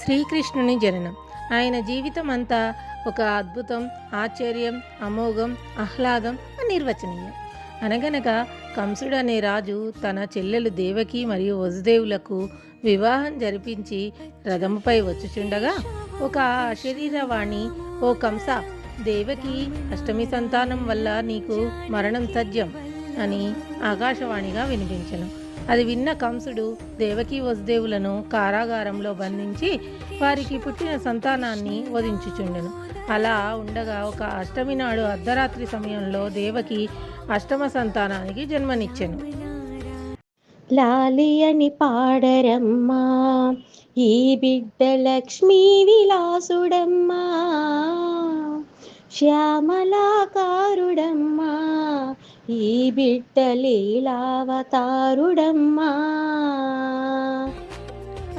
శ్రీకృష్ణుని జననం. ఆయన జీవితం అంతా ఒక అద్భుతం ఆశ్చర్యం అమోఘం ఆహ్లాదం అనిర్వచనీయం. అనగనగా కంసుడు అనే రాజు తన చెల్లెలు దేవకి మరియు వసుదేవులకు వివాహం జరిపించి రథముపై వచ్చుచుండగా ఒక అశరీరవాణి ఓ కంస దేవకి అష్టమి సంతానం వల్ల నీకు మరణం తథ్యం అని ఆకాశవాణిగా వినిపించను. అది విన్న కంసుడు దేవకి వసుదేవులను కారాగారంలో బంధించి వారికి పుట్టిన సంతానాన్ని వధించుచుండెను. అలా ఉండగా ఒక అష్టమి నాడు అర్ధరాత్రి సమయంలో దేవకి అష్టమ సంతానానికి జన్మనిచ్చెను. లాలి అని పాడరమ్మా ఈ బిడ్డ లక్ష్మీ విలాసుడమ్మా శ్యామలాకారుడమ్మా ఈ బిడ్డ లీలావతారుడమ్మా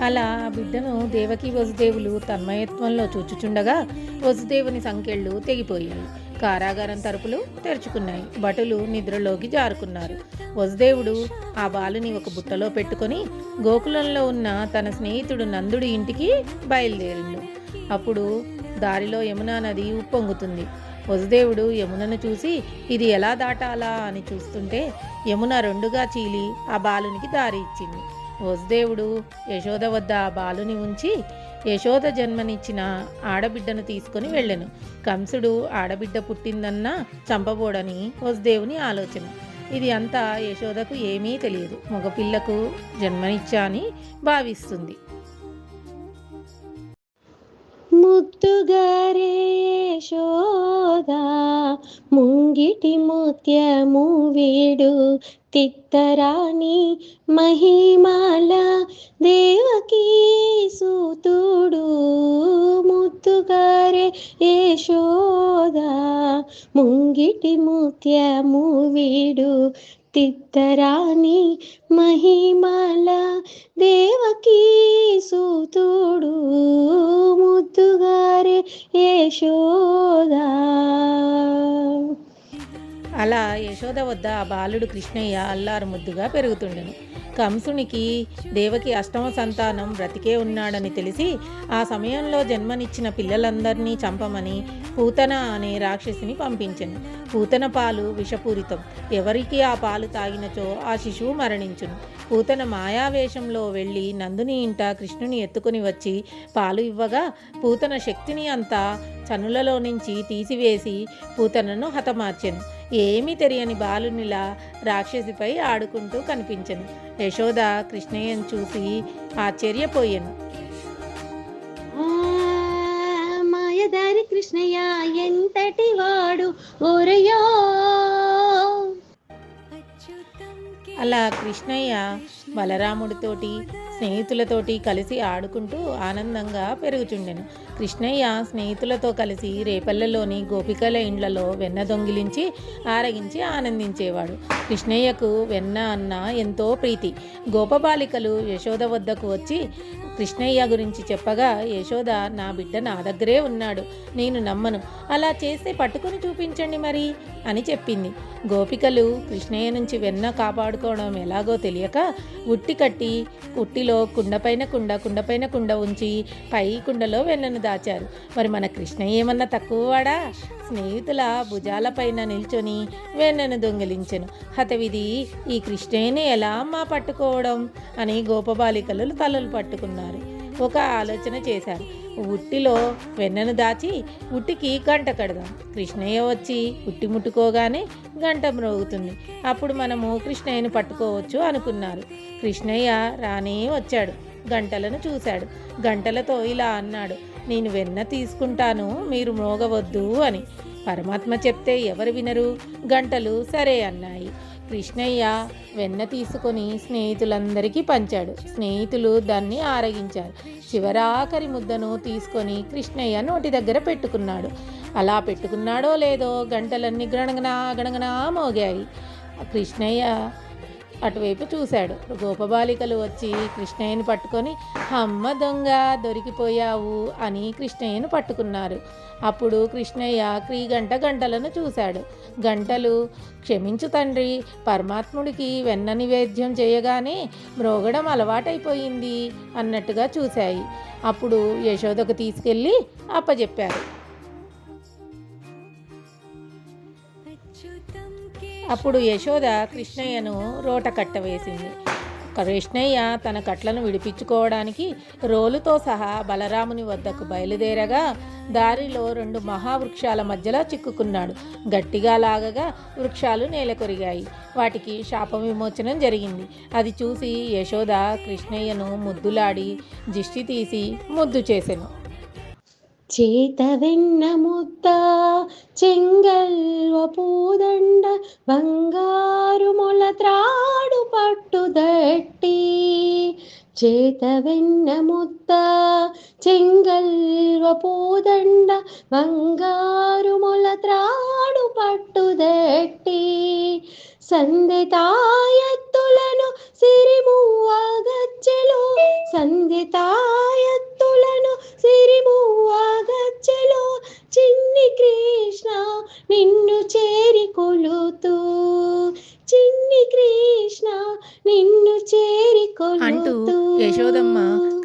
అలా ఆ బిడ్డను దేవకి వసుదేవులు తన్మయత్వంలో చూచుచుండగా వసుదేవుని సంకెళ్ళు తెగిపోయాయి. కారాగారం తలుపులు తెరుచుకున్నాయి. భటులు నిద్రలోకి జారుకున్నారు. వసుదేవుడు ఆ బాలుని ఒక బుట్టలో పెట్టుకొని గోకులంలో ఉన్న తన స్నేహితుడు నందుడి ఇంటికి బయలుదేరిండు. అప్పుడు దారిలో యమునా నది ఉప్పొంగుతుంది. వసుదేవుడు యమునను చూసి ఇది ఎలా దాటాలా? అని చూస్తుంటే యమున రెండుగా చీలి ఆ బాలునికి దారి ఇచ్చింది. వసుదేవుడు యశోద వద్ద ఆ బాలుని ఉంచి యశోద జన్మనిచ్చిన ఆడబిడ్డను తీసుకుని వెళ్ళెను. కంసుడు ఆడబిడ్డ పుట్టిందన్నా చంపబోడని వసుదేవుని ఆలోచన. ఇది అంతా యశోదకు ఏమీ తెలియదు. మగపిల్లకు జన్మనిచ్చా అని భావిస్తుంది. ముద్దుగారే యశోదా ముంగిటి ముత్యము వీడు తిత్తరాణి మహిమాల దేవకీ సూతుడు. ముత్తుగారే యశోదా ముంగిటి ముత్యము వీడు తిత్తరాని మహిమల దేవకీ సూతుడు ముద్దుగారే యశోదా. అలా యశోద వద్ద ఆ బాలుడు కృష్ణయ్య అల్లారు ముద్దుగా పెరుగుతుండెను. కంసునికి దేవకి అష్టమ సంతానం బ్రతికే ఉన్నాడని తెలిసి ఆ సమయంలో జన్మనిచ్చిన పిల్లలందరినీ చంపమని పూతన అనే రాక్షసిని పంపించెను. పూతన పాలు విషపూరితం. ఎవరికి ఆ పాలు తాగినచో ఆ శిశువు మరణించును. పూతన మాయావేషంలో వెళ్ళి నందుని ఇంట కృష్ణుని ఎత్తుకుని వచ్చి పాలు ఇవ్వగా పూతన శక్తిని అంతా చనులలో నుంచి తీసివేసి పూతనను హతమార్చెను. ఏమీ తెలియని బాలునిలా రాక్షసిపై ఆడుకుంటూ కనిపించెను. యశోద కృష్ణయ్యను చూసి ఆశ్చర్యపోయాను. మాయదారి కృష్ణయ్య ఎంతటి వాడు ఓరయ్యో! అలా కృష్ణయ్య బలరాముడితోటి స్నేహితులతోటి కలిసి ఆడుకుంటూ ఆనందంగా పెరుగుచుండెను. కృష్ణయ్య స్నేహితులతో కలిసి రేపల్లెలోని గోపికల ఇండ్లలో వెన్న దొంగిలించి ఆరగించి ఆనందించేవాడు. కృష్ణయ్యకు వెన్న అన్న ఎంతో ప్రీతి. గోపబాలికలు యశోద వద్దకు వచ్చి కృష్ణయ్య గురించి చెప్పగా యశోద నా బిడ్డ నా దగ్గరే ఉన్నాడు నేను నమ్మను. అలా చేస్తే పట్టుకొని చూపించండి మరి అని చెప్పింది. గోపికలు కృష్ణయ్య నుంచి వెన్న కాపాడుకోవడం ఎలాగో తెలియక ఉట్టి కట్టి ఉట్టిలో కుండపైన కుండ కుండపైన కుండ ఉంచి పై కుండలో వెన్నను దాచారు. మరి మన కృష్ణయ్య ఏమన్నా తక్కువవాడా? స్నేహితుల భుజాలపైన నిల్చొని వెన్నను దొంగిలించెను. హతవిధి ఈ కృష్ణయ్యని ఎలా అమ్మా పట్టుకోవడం? అని గోపబాలికలు తలలు పట్టుకున్నారు. ఒక ఆలోచన చేశారు. ఉట్టిలో వెన్నను దాచి ఉట్టికి గంట కడదాం. కృష్ణయ్య వచ్చి ఉట్టి ముట్టుకోగానే గంట మ్రోగుతుంది అప్పుడు మనము కృష్ణయ్యను పట్టుకోవచ్చు అనుకున్నారు. కృష్ణయ్య రానే వచ్చాడు. గంటలను చూశాడు. గంటలతో ఇలా అన్నాడు. నేను వెన్న తీసుకుంటాను మీరు మోగవద్దు అని. పరమాత్మ చెప్తే ఎవరు వినరు? గంటలు సరే అన్నాయి. కృష్ణయ్య వెన్న తీసుకొని స్నేహితులందరికీ పంచాడు. స్నేహితులు దాన్ని ఆరగించారు. చివరాఖరి ముద్దను తీసుకొని కృష్ణయ్య నోటి దగ్గర పెట్టుకున్నాడు. అలా పెట్టుకున్నాడో లేదో గంటలన్నీ గణగనా గణగనా మోగాయి. కృష్ణయ్య అటువైపు చూశాడు. గోపబాలికలు వచ్చి కృష్ణయ్యను పట్టుకొని అమ్మ దొంగ దొరికిపోయావు అని కృష్ణయ్యను పట్టుకున్నారు. అప్పుడు కృష్ణయ్య క్రీగంట గంటలను చూశాడు. గంటలు క్షమించు తండ్రి పరమాత్ముడికి వెన్న నివేద్యం చేయగానే మ్రోగడం అలవాటైపోయింది అన్నట్టుగా చూశాయి. అప్పుడు యశోదకు తీసుకెళ్ళి అప్పచెప్పారు అప్పుడు యశోద కృష్ణయ్యను రోట కట్టవేసింది కృష్ణయ్య తన కట్లను విడిపించుకోవడానికి రోలుతో సహా బలరాముని వద్దకు బయలుదేరగా దారిలో రెండు మహావృక్షాల మధ్యలో చిక్కుకున్నాడు. గట్టిగా లాగగా వృక్షాలు నేలకొరిగాయి. వాటికి శాప విమోచనం జరిగింది. అది చూసి యశోద కృష్ణయ్యను ముద్దులాడి దిష్టి తీసి ముద్దు చేసెను. చేత వెన్న ముద్ద చెంగల్వ పూదండ బంగారు మొల త్రాడు పట్టుదట్టి చేత వెన్న ముద్ద చెంగల్వ పూదండ బంగారు మొల త్రాడు పట్టుదట్టి సందితాయత్తులను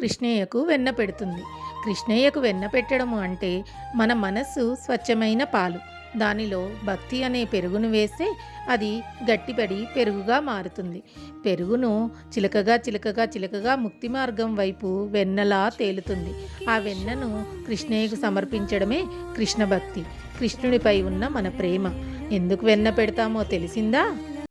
కృష్ణయ్యకు వెన్న పెడుతుంది. కృష్ణయ్యకు వెన్న పెట్టడము అంటే మన మనస్సు స్వచ్ఛమైన పాలు. దానిలో భక్తి అనే పెరుగును వేస్తే అది గట్టిపడి పెరుగుగా మారుతుంది. పెరుగును చిలకగా చిలకగా చిలకగా ముక్తి మార్గం వైపు వెన్నలా తేలుతుంది. ఆ వెన్నను కృష్ణయ్యకు సమర్పించడమే కృష్ణ భక్తి కృష్ణుడిపై ఉన్న మన ప్రేమ. ఎందుకు వెన్న పెడతామో తెలిసిందా?